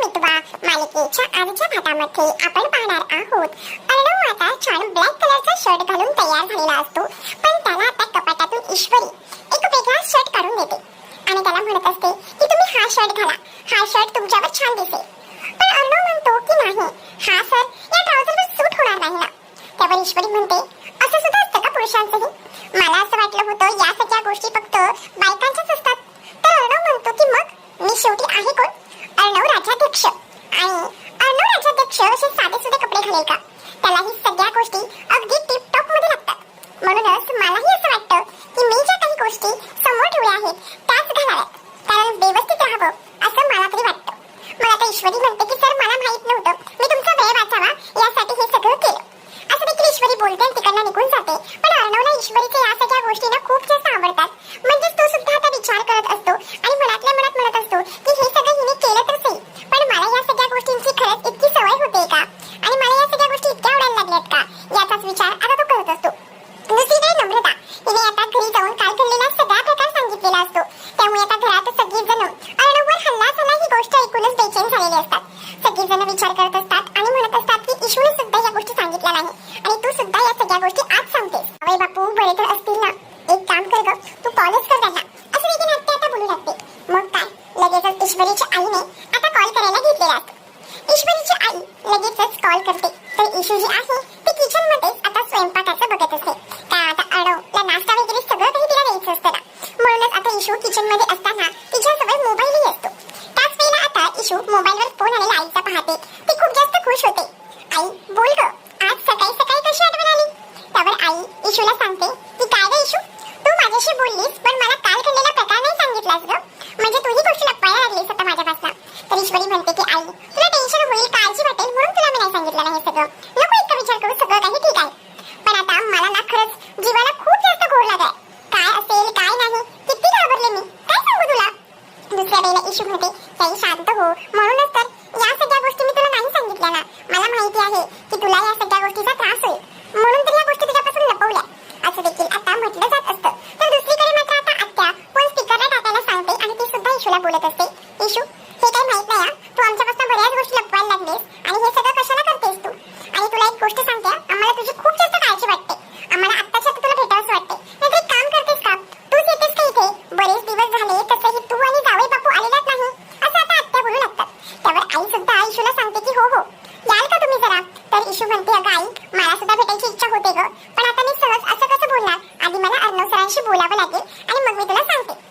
मितवा मालिकेच्या आजच्या भागामध्ये आपण पाहणार आहोत. अर्णव आता छान ब्लॅक कलरचा शर्ट घालून तयार झालेला असतो पण त्याला आता कपाटातून ईश्वरी एक वेगळा शर्ट काढून देते. आणि त्याला म्हणत असते की तुम्ही हा शर्ट घाला हा शर्ट तुमच्यावर छान दिसेल. पण अर्णव म्हणतो की नाही हा सर या ट्राउझरवर सूट होणार नाही ना. त्यावर ईश्वरी म्हणते असं सुद्धा असतं का पुरुषांचंही? मला असं वाटलं होतं या सगळ्या गोष्टी फक्त बायकांच्याच असतात तर अर्णव म्हणतो की मग मी शेवटी आहे कोण अर्णव राज्याध्यक्ष आणि अर्णव राज्याध्यक्ष असे साधे सुधे कपडे घालेल का? त्यालाही सगळ्या गोष्टी अगदी टिप टॉपमध्ये लागतात. म्हणूनच मलाही असं वाटतं की मी ज्या काही गोष्टी समोर ठेवल्या आहेत त्याच घालाव्यात कारण व्यवस्थित राहावं असं मला तरी वाटतं. मला तर ईश्वरी म्हणते की सर मला माहीत नव्हतं. मी तुमचा वेळ वाचावा. यासाठी हे सगळं केलं. असं देखील ईश्वरी बोलते आणि तिकडनं निघून जाते. पण अर्णवला ईश्वरीच्या या सगळ्या गोष्टींना खूप जास्त आवडतात. म्हणजे या नाही. आणि तू सुद्धा या सगळ्या गोष्टी आज सांगतेस. अरे बापू बरे तर असतील ना. एक काम कर ग तू कॉलच कर त्यांना. असं देखील आत्या आता बोलू लागते. मग काय? लगेचच ईश्वरीच्या आईने आता कॉल करायला घेतलेला असतो. ईश्वरीची आई लगेचच कॉल करते. तर ईशू जी आहे ती किचनमध्ये आता स्वयंपाकाचं बघत असते. काय आता अडवला नाश्ता वगैरे सगळं काही तिला द्यायचं असतं ना. म्हणूनच आता ईशू किचनमध्ये असताना तिच्याजवळ मोबाईलही असतो. त्याच वेळेला आता ईशू मोबाईलवर फोन आलेला आईचा पाहते. ती खूप जास्त खुश होते. आई बोल ग. इशूला सांगते की काय रे इशू? तू माझ्याशी बोललीस पण मला काल घडलेला प्रकार नाही सांगितलास ग. म्हणजे तुझी गोष्ट लपवायला लागलीस आता माझ्यापासून. तर ईश्वरी म्हणते की आई तुला टेन्शन होईल काळजी वाटेल म्हणून तुला मी नाही सांगितलं नाही सगळं. नको इतका विचार करू सगळं काही ठीक आहे. पण आता मला ना खरंच जीवाला खूप जास्त घोर लागलाय. काय असेल काय नाही किती घाबरले मी. काय सांगू तुला? दुसऱ्या वेळेला इशू म्हणते काही शांत हो. म्हणूनच तर या सगळ्या गोष्टी मी तुला नाही सांगितल्या ना. मला माहिती आहे की तुला या सगळ्या गोष्टीचा त्रास होईल. म्हणते अगं आई मला सुद्धा भेटायची इच्छा होते ग. पण आता मी सहज असं कसं बोलणार? आधी मला अर्णव सरांशी बोलावं लागेल आणि मग मी तुला सांगते.